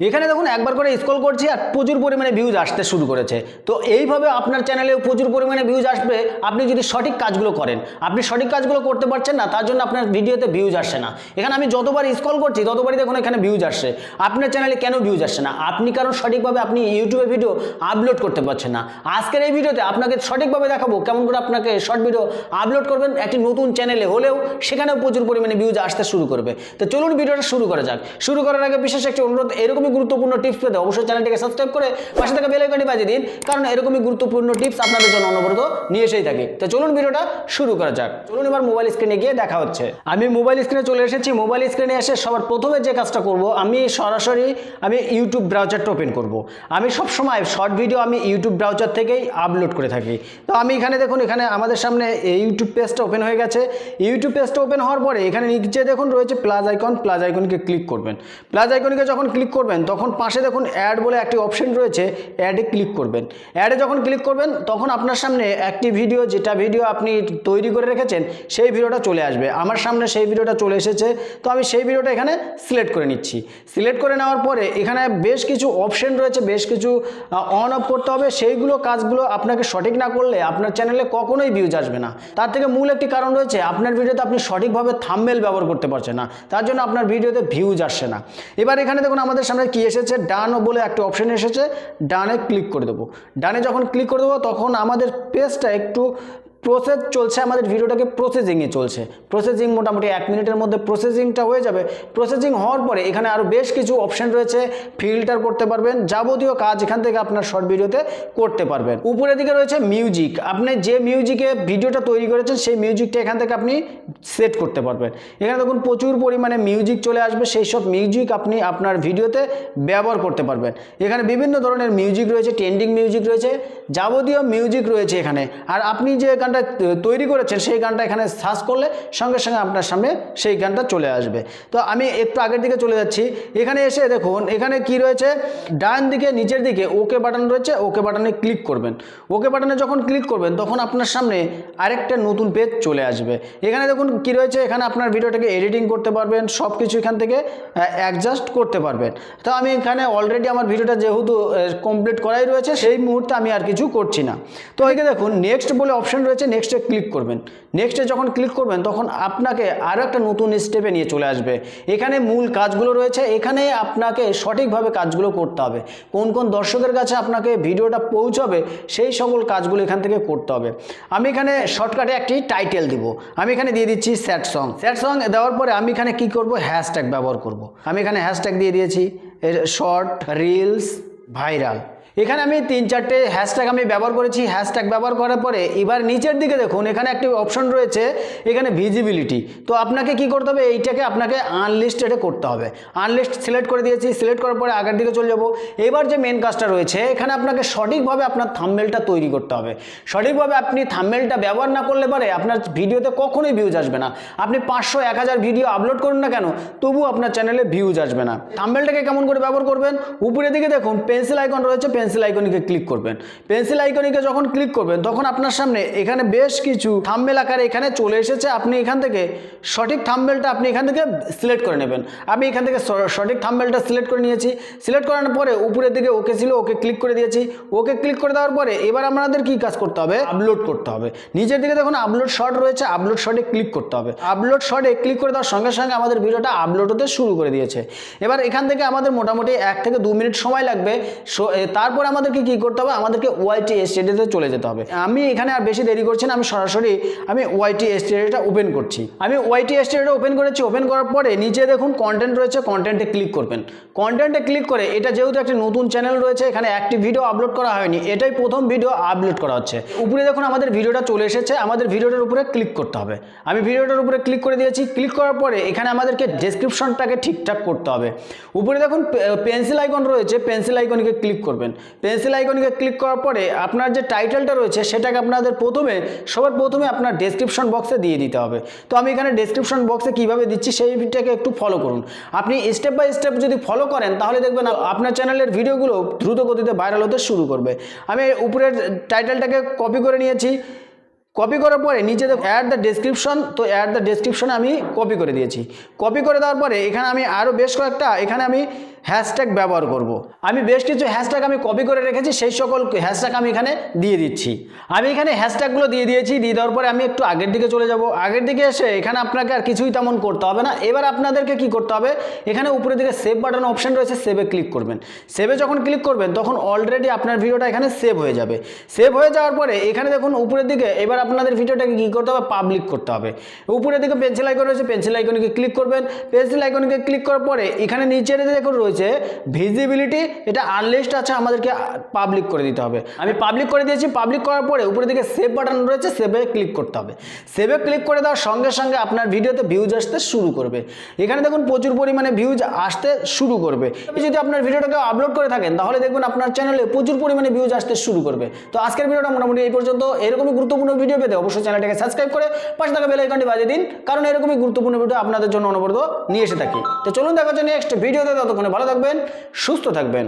এখানে দেখুন একবার করে স্ক্রল করছি আর প্রচুর পরিমাণে ভিউজ আসতে শুরু করেছে। তো এইভাবে আপনার চ্যানেলেও প্রচুর পরিমাণে ভিউজ আসবে। আপনি যদি সঠিক কাজগুলো করেন, আপনি সঠিক কাজগুলো করতে পারছেন না, তার জন্য আপনার ভিডিওতে ভিউজ আসছে না। এখানে আমি যতবার স্ক্রল করছি, ততবারই দেখুন এখানে ভিউজ আসছে। আপনার চ্যানেলে কেন ভিউজ আসছে না? আপনি কারণ সঠিকভাবে আপনি ইউটিউবে ভিডিও আপলোড করতে পারছেন না। আজকের এই ভিডিওতে আপনাকে সঠিকভাবে দেখাবো কেমন করে আপনাকে শর্ট ভিডিও আপলোড করবেন একটি নতুন চ্যানেলে হলেও সেখানেও প্রচুর পরিমাণে ভিউজ আসতে শুরু করবে। তো চলুন ভিডিওটা শুরু করা যাক। শুরু করার আগে বিশেষ একটি অনুরোধ এরকমই গুরুত্বপূর্ণ টিপস পেতে অবশ্যই চ্যানেলটিকে সাবস্ক্রাইব করে পাশে থাকা বেল আইকনটি বাজিয়ে দিন, কারণ এরকমই গুরুত্বপূর্ণ টিপস আপনাদের জন্য অনবরত নিয়ে এসেই থাকি। তো চলুন ভিডিওটা শুরু করা যাক। চলুন এবার মোবাইল স্ক্রিনে গিয়ে দেখা হচ্ছে। আমি মোবাইল স্ক্রিনে চলে এসেছি। মোবাইল স্ক্রিনে এসে সবার প্রথমে যে কাজটা করব, আমি সরাসরি আমি ইউটিউব ব্রাউজারটা ওপেন করব। আমি সব সময় শর্ট ভিডিও আমি ইউটিউব ব্রাউজার থেকেই আপলোড করে থাকি। তো আমি এখানে দেখুন, এখানে আমাদের সামনে ইউটিউব পেজটা ওপেন হয়ে গেছে। ইউটিউব পেজটা ওপেন হওয়ার পরে এখানে নিচে দেখুন রয়েছে প্লাস আইকন প্লাস আইকনকে ক্লিক করবেন। প্লাস আইকনকে যখন ক্লিক করবেন তখন পাশে দেখুন অ্যাড বলে একটি অপশন রয়েছে অ্যাডে ক্লিক করবেন। অ্যাডে যখন ক্লিক করবেন, তখন আপনার সামনে একটি ভিডিও যেটা ভিডিও আপনি তৈরি করে রেখেছেন, সেই ভিডিওটা চলে আসবে। আমার সামনে সেই ভিডিওটা চলে এসেছে, তো আমি সেই ভিডিওটা এখানে সিলেক্ট করে নিচ্ছি। সিলেক্ট করে নেওয়ার পরে এখানে বেশ কিছু অপশন রয়েছে, বেশ কিছু অন অফ করতে হবে। সেইগুলো কাজগুলো আপনাকে সঠিক না করলে আপনার চ্যানেলে কখনোই ভিউজ আসবে না। তার থেকে মূল একটি কারণ রয়েছে, আপনার ভিডিওতে আপনি সঠিকভাবে থাম্বেল ব্যবহার করতে পারছেন না। তার জন্য আপনার ভিডিওতে ভিউজ আসছে না। এবার এখানে দেখুন আমাদের সামনে কি এসেছে? ডান বলে একটা অপশান এসেছে। ডানে ক্লিক করে দেবো। ডানে যখন ক্লিক করে দেবো, তখন আমাদের পেজটা একটু প্রসেস চলছে, আমাদের ভিডিওটাকে প্রসেসিংয়ে চলছে। প্রসেসিং মোটামুটি এক মিনিটের মধ্যে প্রসেসিংটা হয়ে যাবে। প্রসেসিং হওয়ার পরে এখানে আরও বেশ কিছু অপশন রয়েছে। ফিল্টার করতে পারবেন, যাবতীয় কাজ এখান থেকে আপনার শর্ট ভিডিওতে করতে পারবেন। উপরের দিকে রয়েছে মিউজিক আপনি যে মিউজিকে ভিডিওটা তৈরি করেছেন, সেই মিউজিকটা এখান থেকে আপনি সেট করতে পারবেন। এখানে দেখুন, প্রচুর পরিমাণে মিউজিক চলে আসবে। সেই সব মিউজিক আপনি আপনার ভিডিওতে ব্যবহার করতে পারবেন। এখানে বিভিন্ন ধরনের মিউজিক রয়েছে ট্রেন্ডিং মিউজিক রয়েছে, যাবতীয় মিউজিক রয়েছে এখানে। আর আপনি যে গানটা তৈরি করেছেন, সেই গানটা এখানে সার্চ করলে সঙ্গে সঙ্গে আপনার সামনে সেই গানটা চলে আসবে। তো আমি একটু আগের দিকে চলে যাচ্ছি। এখানে এসে দেখুন, এখানে কি রয়েছে? ডান দিকে, নিচের দিকে ওকে বাটন রয়েছে। ওকে বাটনে ক্লিক করবেন। ওকে বাটনে যখন ক্লিক করবেন, তখন আপনার সামনে আরেকটা নতুন পেজ চলে আসবে। এখানে দেখুন কি রয়েছে? এখানে আপনার ভিডিওটাকে এডিটিং করতে পারবেন সব কিছু এখান থেকে অ্যাডজাস্ট করতে পারবেন। তো আমি এখানে অলরেডি আমার ভিডিওটা যেহেতু কমপ্লিট করাই রয়েছে, সেই মুহূর্তে আমি আর কিছু করছি না। তো এদিকে দেখুন নেক্সট বলে অপশন রয়েছে নেক্সটে ক্লিক করবেন। নেক্সটে যখন ক্লিক করবেন, তখন আপনাকে আরও একটা নতুন স্টেপে নিয়ে চলে আসবে। এখানে মূল কাজগুলো রয়েছে, এখানে আপনাকে সঠিকভাবে কাজগুলো করতে হবে। কোন কোন দর্শকের কাছে আপনাকে ভিডিওটা পৌঁছাবে, সেই সকল কাজগুলো এখান থেকে করতে হবে। আমি এখানে শর্টকাটে একটি টাইটেল দিব। আমি এখানে দিয়ে দিচ্ছি স্যাড সং স্যাড সং দেওয়ার পরে আমি এখানে কি করব? হ্যাশট্যাগ ব্যবহার করব। আমি এখানে হ্যাশট্যাগ দিয়ে দিয়েছি শর্ট রিলস ভাইরাল এখানে আমি তিন চারটে হ্যাশট্যাগ আমি ব্যবহার করেছি। হ্যাশট্যাগ ব্যবহার করার পরে এবার নিচের দিকে দেখুন, এখানে একটি অপশন রয়েছে, এখানে ভিজিবিলিটি তো আপনাকে কি করতে হবে? এইটাকে আপনাকে আনলিস্টেডে করতে হবে। আনলিস্ট সিলেক্ট করে দিয়েছি সিলেক্ট করার পরে আগের দিকে চলে যাব। এবার যে মেন কাজটা রয়েছে, এখানে আপনাকে সঠিকভাবে আপনার থাম্বেলটা তৈরি করতে হবে। সঠিকভাবে আপনি থাম্বেলটা ব্যবহার না করলে পারে আপনার ভিডিওতে কখনোই ভিউজ আসবে না। আপনি পাঁচশো, এক হাজার ভিডিও আপলোড করুন না কেন তবু আপনার চ্যানেলে ভিউজ আসবে না। থাম্বেলটাকে কেমন করে ব্যবহার করবেন? উপরের দিকে দেখুন পেন্সিল আইকন রয়েছে পেন্সিল আইকনিকে ক্লিক করবেন। পেন্সিল আইকনিকে যখন ক্লিক করবেন তখন আপনার সামনে এখানে বেশ কিছু থাম্বেল আকারে এখানে চলে এসেছে। আপনি এখান থেকে সঠিক থাম্বেলটা আপনি এখান থেকে সিলেক্ট করে নেবেন। আমি এখান থেকে সঠিক থাম্বেলটা সিলেক্ট করে নিয়েছি। সিলেক্ট করার পরে উপরের দিকে ওকে ছিল ওকে ক্লিক করে দিয়েছি। ওকে ক্লিক করে দেওয়ার পরে এবার আমাদের কি কাজ করতে হবে? আপলোড করতে হবে। নিচের দিকে দেখুন আপলোড শর্ট রয়েছে আপলোড শর্টে ক্লিক করতে হবে। আপলোড শর্টে ক্লিক করে দেওয়ার সঙ্গে সঙ্গে আমাদের ভিডিওটা আপলোড হতে শুরু করে দিয়েছে। এবার এখান থেকে আমাদের মোটামুটি এক থেকে দু মিনিট সময় লাগবে। এ, তারপর আমাদেরকে কি করতে হবে? আমাদেরকে ওয়াইটি এসটিডিতে চলে যেতে হবে। আমি এখানে আর বেশি দেরি করছি না, আমি সরাসরি আমি ওয়াইটি এসটিডিটা ওপেন করছি। আমি ওয়াইটি এসটিডিটা ওপেন করেছি ওপেন করার পরে নিচে দেখুন কন্টেন্ট রয়েছে কন্টেন্টে ক্লিক করবেন। কন্টেন্টে ক্লিক করে, এটা যেহেতু একটি নতুন চ্যানেল রয়েছে, এখানে একটি ভিডিও আপলোড করা হয়নি, এটাই প্রথম ভিডিও আপলোড করা হচ্ছে। উপরে দেখুন আমাদের ভিডিওটা চলে এসেছে, আমাদের ভিডিওটার উপরে ক্লিক করতে হবে। আমি ভিডিওটার উপরে ক্লিক করে দিয়েছি ক্লিক করার পরে এখানে আমাদেরকে ডেসক্রিপশনটাকে ঠিকঠাক করতে হবে। উপরে দেখুন পেন্সিল আইকন রয়েছে পেন্সিল আইকনকে ক্লিক করবেন। পেন্সিল আইকনকে ক্লিক করার পরে আপনার যে টাইটেলটা রয়েছে সেটাকে আপনাদের প্রথমে, সবার প্রথমে আপনার ডেসক্রিপশন বক্সে দিয়ে দিতে হবে। তো আমি এখানে ডেসক্রিপশন বক্সে কীভাবে দিচ্ছি সেইটাকে একটু ফলো করুন। আপনি স্টেপ বাই স্টেপ যদি ফলো করেন, তাহলে দেখবেন আপনার চ্যানেলের ভিডিওগুলো দ্রুত গতিতে ভাইরাল হতে শুরু করবে। আমি উপরের টাইটেলটাকে কপি করে নিয়েছি। কপি করার পরে নিচে দেখো অ্যাড দ্য ডেসক্রিপশন তো অ্যাড দ্য ডেসক্রিপশন আমি কপি করে দিয়েছি। কপি করে দেওয়ার পরে এখানে আমি আরও বেশ কয়েকটা, এখানে আমি হ্যাশট্যাগ ব্যবহার করব। আমি বেশ কিছু হ্যাশট্যাগ আমি কপি করে রেখেছি, সেই সকল হ্যাশট্যাগ আমি এখানে দিয়ে দিচ্ছি। আমি এখানে হ্যাশট্যাগুলো দিয়ে দিয়েছি, দিয়ে দেওয়ার পরে আমি একটু আগের দিকে চলে যাব। আগের দিকে এসে এখানে আপনাকে আর কিছুই তেমন করতে হবে না। এবার আপনাদেরকে কি করতে হবে, এখানে উপরের দিকে সেভ বাটন অপশন রয়েছে সেভে ক্লিক করবেন। সেভে যখন ক্লিক করবেন, তখন অলরেডি আপনার ভিডিওটা এখানে সেভ হয়ে যাবে। সেভ হয়ে যাওয়ার পরে এখানে দেখুন, উপরের দিকে, এবার আপনাদের ভিডিওটাকে কী করতে হবে? পাবলিক করতে হবে। উপরে দিকে পেন্সিল আইকন রয়েছে পেন্সিল আইকনকে ক্লিক করবেন। পেন্সিল আইকনকে ক্লিক করার পরে এখানে নিচের দেখুন রয়েছে ভিজিবিলিটি এটা আনলিস্ট আছে, আমাদেরকে পাবলিক করে দিতে হবে। আমি পাবলিক করে দিয়েছি পাবলিক করার পরে উপরের দিকে সেভ বাটন রয়েছে সেভে ক্লিক করতে হবে। সেভে ক্লিক করে দেওয়ার সঙ্গে সঙ্গে আপনার ভিডিওতে ভিউজ আসতে শুরু করবে। এখানে দেখুন প্রচুর পরিমাণে ভিউজ আসতে শুরু করবে। যদি আপনার ভিডিওটাকে আপলোড করে থাকেন, তাহলে দেখবেন আপনার চ্যানেলে প্রচুর পরিমাণে ভিউজ আসতে শুরু করবে। তো আজকের ভিডিওটা মোটামুটি এই পর্যন্ত। এরকমই গুরুত্বপূর্ণ ভিডিও পেতে অবশ্যই চ্যানেলটাকে সাবস্ক্রাইব করে পাশে থাকা বেল আইকনটি বাজিয়ে দিন, কারণ এরকমই গুরুত্বপূর্ণ ভিডিও আপনাদের জন্য অনবরত নিয়ে এসে থাকি। তো চলুন দেখা হচ্ছে নেক্সট ভিডিওতে ততক্ষণে ভালো থাকবেন, সুস্থ থাকবেন।